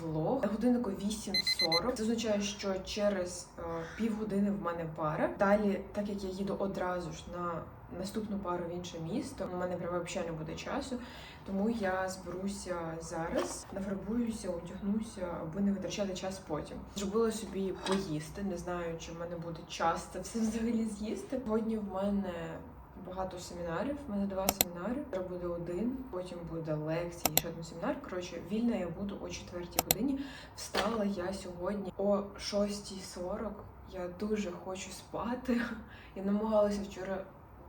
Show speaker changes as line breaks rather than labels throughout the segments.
влог. Годиннику 8.40. Це означає, що через е, півгодини в мене пара. Далі, так як я їду одразу ж на наступну пару в інше місто, у мене прямо взагалі не буде часу. Тому я зберуся зараз, нафарбуюся, одягнуся, аби не витрачати час потім. Зробила собі поїсти. Не знаю, чи в мене буде час це все взагалі з'їсти. Сьогодні в мене багато семінарів. У мене два семінари. Зараз буде один, потім буде лекція ще один семінар. Коротше, вільна я буду о 4 годині. Встала я сьогодні о 6.40. Я дуже хочу спати. Я намагалася вчора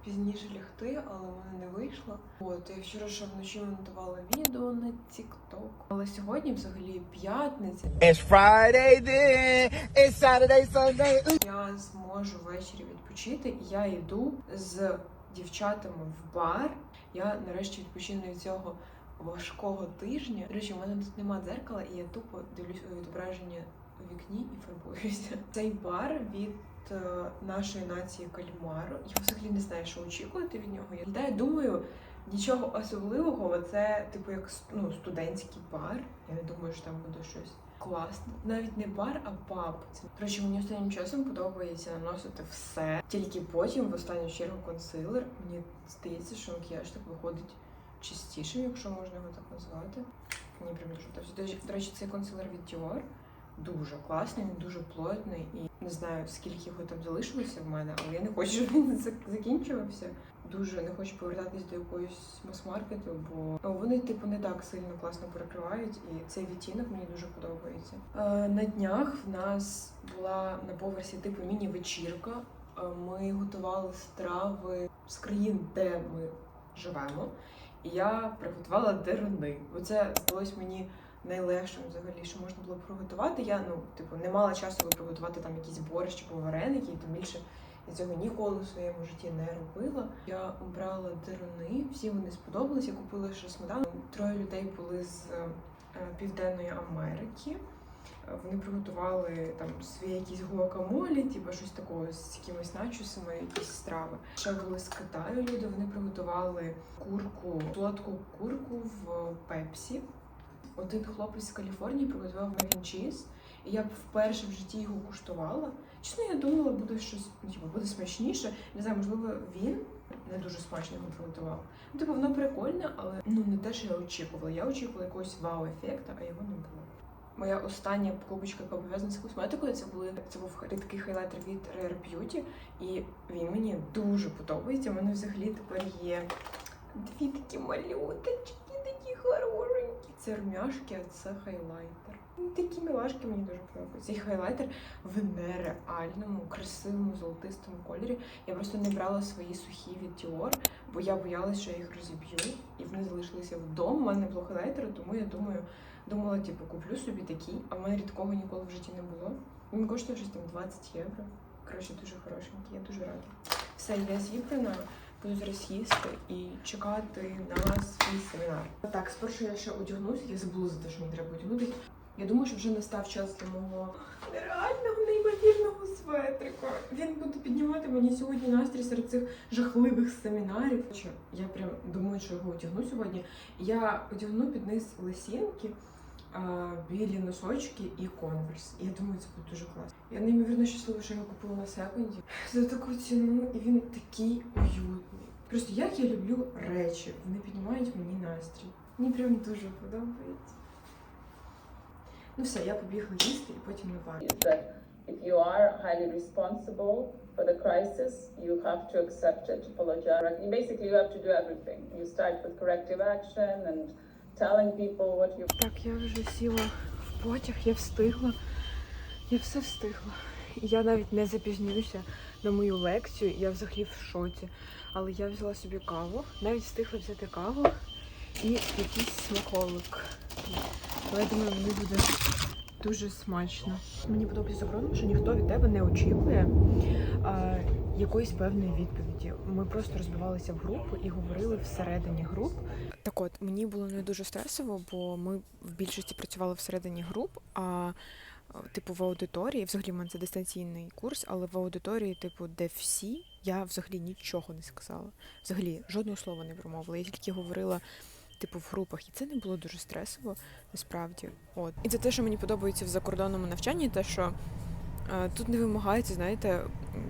пізніше лягти, але в мене не вийшло. От я вчора ще вночі монтувала відео на TikTok. Але сьогодні взагалі п'ятниця.
It's Friday then, it's Saturday, Sunday.
Я зможу ввечері відпочити. Я йду з дівчатами в бар. Я нарешті відпочину від цього важкого тижня. До речі, у мене тут нема дзеркала, і я тупо дивлюсь у відображення у вікні і фарбуюся. Цей бар від е, нашої нації кальмару. Я взагалі не знаю, що очікувати від нього. Я думаю. Нічого особливого, це типу як ну, студентський бар. Я не думаю, що там буде щось класне. Навіть не бар, а паб. Коротше, мені останнім часом подобається наносити все. Тільки потім, в останню чергу, консилер. Мені здається, що макіяж так виходить чистішим, якщо можна його так назвати. Мені прям дуже подобається. До речі- цей консилер від Dior дуже класний, він дуже плотний і не знаю, скільки його там залишилося в мене, але я не хочу, щоб він закінчувався. Дуже не хочу повертатись до якоїсь мас-маркету, бо ну, вони типу не так сильно класно перекривають, і цей відтінок мені дуже подобається. Е, на днях в нас була на поверсі типу міні-вечірка. Е, Ми готували страви з країн, де ми живемо. І я приготувала деруни. Оце здалось мені найлегшим взагалі, що можна було приготувати. Я ну, типу, не мала часу приготувати там якісь борщ або вареники, і тим більше я цього ніколи в своєму житті не робила. Я обрала деруни, всі вони сподобались. Я купила ще сметану. Троє людей були з е, Південної Америки. Вони приготували там свої якісь гуакамолі, типу щось такого з якимись начосами, якісь страви. Ще були з Китаю люди. Вони приготували курку, солодку курку в пепсі. Один хлопець з Каліфорнії приготував мек чіз, і я вперше в житті його куштувала. Чесно, я думала, буде щось, типу, буде смачніше. Не знаю, можливо, він не дуже смачно його приготував. Ну, типу, воно прикольне, але ну не те, що я очікувала. Я очікувала якогось вау-ефекту, а його не було. Моя остання покупочка, яка пов'язана з косметикою, це були це був рідкий хайлайтер від Rare Beauty, і він мені дуже подобається. У мене взагалі тепер є дві такі малюточки. Це румяшки, а це хайлайтер. Ну, Такі милашки мені дуже подобаються. Цей хайлайтер в нереальному, красивому, золотистому кольорі. Я просто не брала свої сухі від Dior, бо я боялась, що я їх розіб'ю, і вони залишилися вдома. У мене не було хайлайтера, тому я думаю, думала, типу, куплю собі такий, а в мене рідкого ніколи в житті не було. Він коштує щось там 20 євро. Коротше, дуже хорошенький, я дуже рада. Все, я зібрана, буду зараз їсти і чекати на свій семінар. Так, спершу я ще одягнусь, я забула за те, що мені треба одягнутися. Я думаю, що вже настав час для мого нереального неймовірного светрика. Він буде піднімати мені сьогодні настрій серед цих жахливих семінарів. Я прям думаю, що його одягну сьогодні. Я одягну під низ лисінки, білі носочки і конверс. Я думаю, це буде дуже класно. Я неймовірно щаслива, що я його купила на секунді за таку ціну, і він такий уютний. Просто як я люблю речі, вони піднімають мені настрій. Мені прям дуже подобається. Ну все, я побігла їсти і потім на
that if you are highly responsible for the crisis, you have to accept it, apologize. Basically, you have to do everything. You start with corrective action and telling people what you
Так, я вже сіла в потяг, я встигла. Я все встигла. Я навіть не запізнююся на мою лекцію, я взагалі в шоці. Але я взяла собі каву, навіть встигла взяти каву і якийсь смаколик. Але я думаю, мені буде дуже смачно. Мені подобається закроном, що ніхто від тебе не очікує а, якоїсь певної відповіді. Ми просто розбивалися в групу і говорили всередині груп. Так от, мені було не дуже стресово, бо ми в більшості працювали всередині груп, а типу в аудиторії, взагалі в мене це дистанційний курс, але в аудиторії, типу, де всі, я взагалі нічого не сказала. Взагалі жодного слова не промовила. Я тільки говорила типу в групах, і це не було дуже стресово, насправді. От і це те, що мені подобається в закордонному навчанні, те, що е, тут не вимагається, знаєте,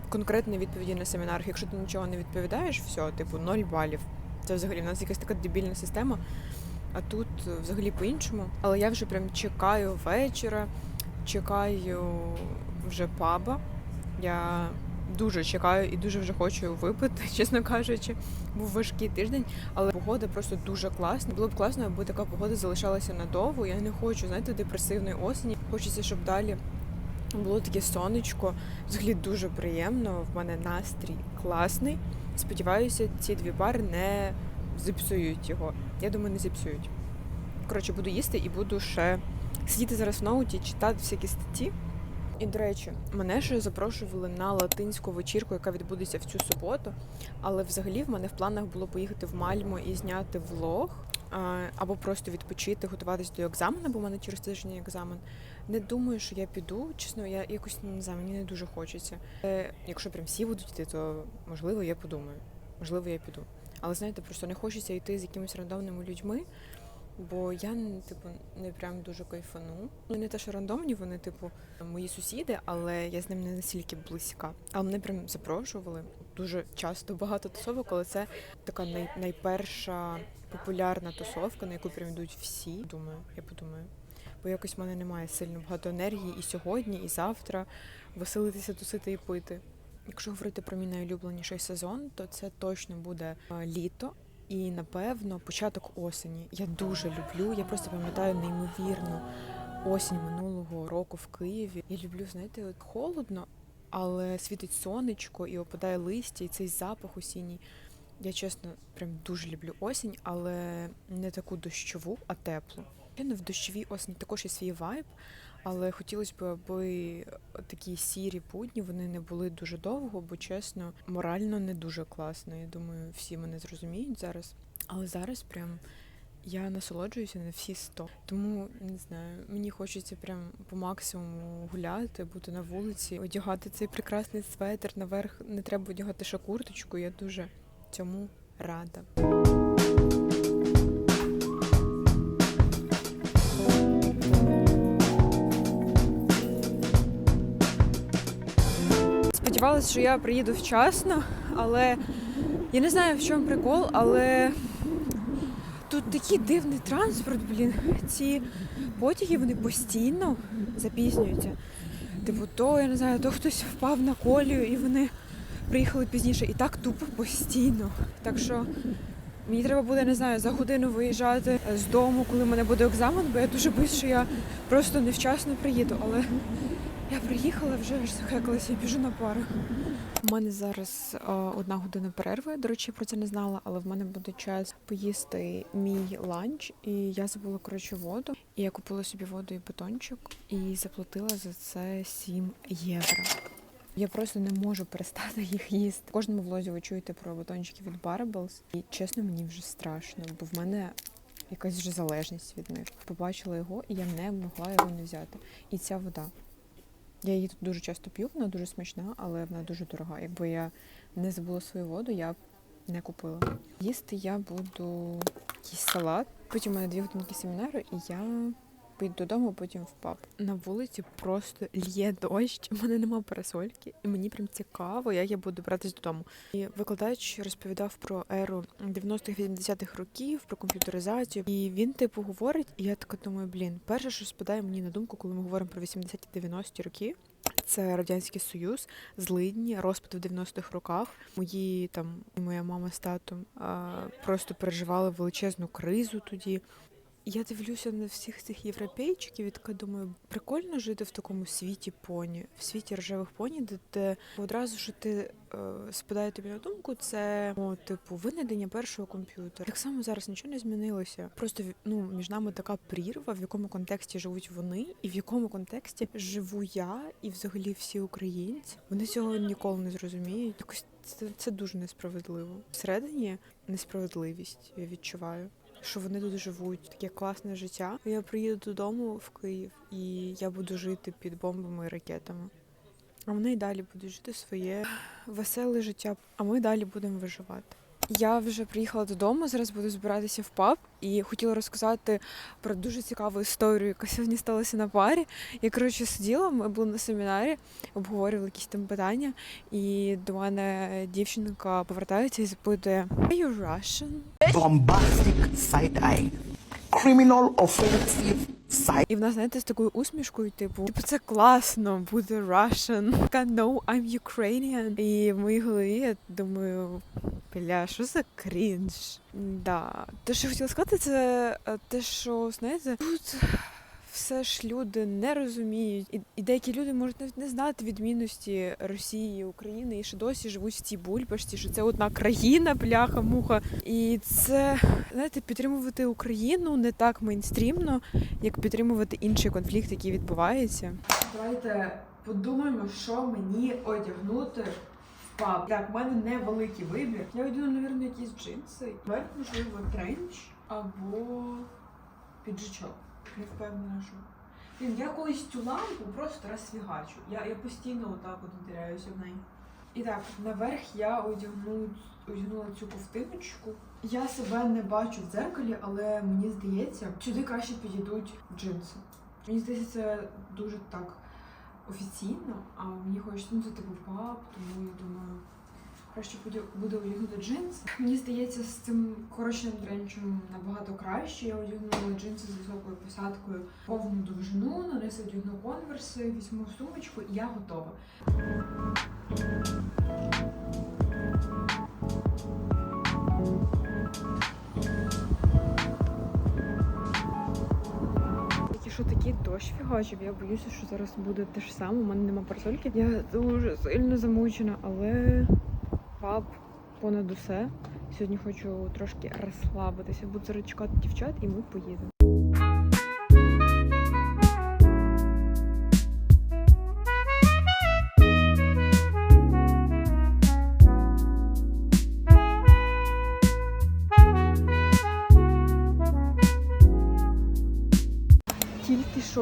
конкретної відповіді на семінарах. Якщо ти нічого не відповідаєш, все, типу, ноль балів. Це взагалі в нас якась така дебільна система. А тут е, взагалі по-іншому. Але я вже прям чекаю вечора, чекаю вже паба. Я дуже чекаю і дуже вже хочу випити, чесно кажучи. Був важкий тиждень, але погода просто дуже класна. Було б класно, аби така погода залишалася надовго. Я не хочу, знаєте, депресивної осені. Хочеться, щоб далі було таке сонечко. Взагалі дуже приємно. В мене настрій класний. Сподіваюся, ці дві пари не зіпсують його. Я думаю, не зіпсують. Коротше, буду їсти і буду ще сидіти зараз в ноуті, читати всякі статті. І, до речі, мене ще запрошували на латинську вечірку, яка відбудеться в цю суботу. Але взагалі в мене в планах було поїхати в Мальмо і зняти влог, або просто відпочити, готуватись до екзамену, бо в мене через тиждень екзамен. Не думаю, що я піду. Чесно, я якось не знаю, мені не дуже хочеться. Е, якщо прям всі будуть йти, то можливо я подумаю. Можливо, я піду. Але знаєте, просто не хочеться йти з якимись рандомними людьми. Бо я типу не прям дуже кайфану. Ну не те, що рандомні, вони, типу, мої сусіди, але я з ним не настільки близька. Але мене прям запрошували дуже часто багато тусовок, але це така най- найперша популярна тусовка, на яку прям йдуть всі. Думаю, я подумаю. Бо якось в мене немає сильно багато енергії і сьогодні, і завтра веселитися, тусити і пити. Якщо говорити про мій найулюбленіший сезон, то це точно буде е, літо. І напевно початок осені. Я дуже люблю. Я просто пам'ятаю неймовірну осінь минулого року в Києві. Я люблю, знаєте, холодно, але світить сонечко і опадає листя, і цей запах осінній. Я чесно прям дуже люблю осінь, але не таку дощову, а теплу. Звичайно, в дощовій осені також є свій вайб, але хотілося б, аби такі сірі будні вони не були дуже довго, бо чесно, морально не дуже класно. Я думаю, всі мене зрозуміють зараз. Але зараз прям я насолоджуюся на всі сто. Тому не знаю, мені хочеться прям по максимуму гуляти, бути на вулиці, одягати цей прекрасний светр наверх. Не треба одягати ще курточку. Я дуже цьому рада. Сподівалася, що я приїду вчасно, але я не знаю, в чому прикол, але тут такий дивний транспорт, блін. Ці потяги вони постійно запізнюються. Типу, то я не знаю, то хтось впав на колію і вони приїхали пізніше. І так тупо постійно. Так що мені треба буде, не знаю, за годину виїжджати з дому, коли в мене буде екзамен, бо я дуже боюсь, що я просто невчасно приїду. Але я приїхала вже аж захекалася і біжу на пару. У мене зараз е, одна година перерви. До речі, я про це не знала, але в мене буде час поїсти мій ланч, і я забула коротше воду. І я купила собі воду і батончик і заплатила за це 7 євро. Я просто не можу перестати їх їсти. В кожному влозі ви чуєте про батончики від Barables. І чесно, мені вже страшно, бо в мене якась вже залежність від них. Побачила його, і я не могла його не взяти. І ця вода. Я її тут дуже часто п'ю, вона дуже смачна, але вона дуже дорога. Якби я не забула свою воду, я б не купила. Їсти я буду якийсь салат. Потім у мене дві годинки семінару, і я поїду додому, потім в паб. На вулиці просто лє дощ. У мене нема парасольки, і мені прям цікаво, як я буду братись додому. І викладач розповідав про еру 90-х 80-х років, про комп'ютеризацію. І він, типу, говорить, і я така думаю, блін, перше, що спадає мені на думку, коли ми говоримо про 80-ті 90-ті роки. Це радянський союз, злидні, розпад в 90-х роках. Мої там моя мама з татом а, просто переживали величезну кризу тоді. Я дивлюся на всіх цих європейчиків і така думаю, прикольно жити в такому світі поні, в світі рожевих поні, де ти одразу що ти е, спадає тобі на думку, це о, типу винайдення першого комп'ютера. Так само зараз нічого не змінилося. Просто ну між нами така прірва, в якому контексті живуть вони, і в якому контексті живу я, і взагалі всі українці. Вони цього ніколи не зрозуміють. Якось це, це дуже несправедливо. Всередині несправедливість я відчуваю що вони тут живуть, таке класне життя. Я приїду додому в Київ і я буду жити під бомбами і ракетами. А вони й далі будуть жити своє веселе життя, а ми далі будемо виживати. Я вже приїхала додому. Зараз буду збиратися в паб і хотіла розказати про дуже цікаву історію, яка сьогодні сталася на парі. Я коротше сиділа, ми були на семінарі, обговорювали якісь там питання, і до мене дівчинка повертається і запитує Are you Russian?
Bombastic side eye. Criminal offensive side.
І вона, знаєте, з такою усмішкою, типу, типу, це класно бути Russian. Така, no, I'm Ukrainian. І в моїй голові я думаю, бля, що за крінж? Да. Те, що я хотіла сказати, це е, те, що, знаєте, тут все ж люди не розуміють, і, і деякі люди можуть навіть не знати відмінності Росії України, і ще досі живуть в цій бульбашці, що це одна країна, бляха, муха. І це знаєте, підтримувати Україну не так мейнстрімно, як підтримувати інший конфлікт, який відбувається.
Давайте подумаємо, що мені одягнути паб. Так, в мене невеликий вибір. Я одягну, мабуть, якісь джинси. Верх, можливо, тренч або піджачок. Не впевнена, що. Блін, я колись цю лампу просто розфігачу. Я, я постійно отак от вдаряюся в неї. І так, наверх я одягну, одягнула цю ковтиночку. Я себе не бачу в дзеркалі, але мені здається, сюди краще підійдуть джинси. Мені здається, це дуже так офіційно, а мені хочеться ну, типу паб, тому я думаю, краще буде, буде одягнути джинси. Мені здається, з цим коротшим тренчем набагато краще. Я одягнула джинси з високою посадкою повну довжину, на низ одягну конверси, візьму сумочку і я готова.
Що такий дощ фігачив, я боюся, що зараз буде те ж саме. У мене нема парасольки. Я дуже сильно замучена, але пап понад усе. Сьогодні хочу трошки розслабитися. Буду зараз чекати дівчат, і ми поїдемо.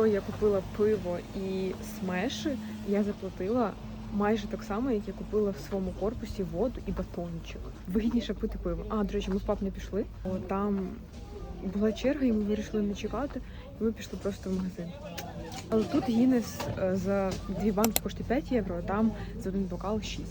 Що я купила пиво і смеші, я заплатила майже так само, як я купила в своєму корпусі воду і батончик. Вигідніше пити пиво. А, до речі, ми в паб не пішли. Там була черга, і ми вирішили не чекати, і ми пішли просто в магазин. Але тут Гіннес е, за дві банки коштує 5 євро, а там за один бокал 6.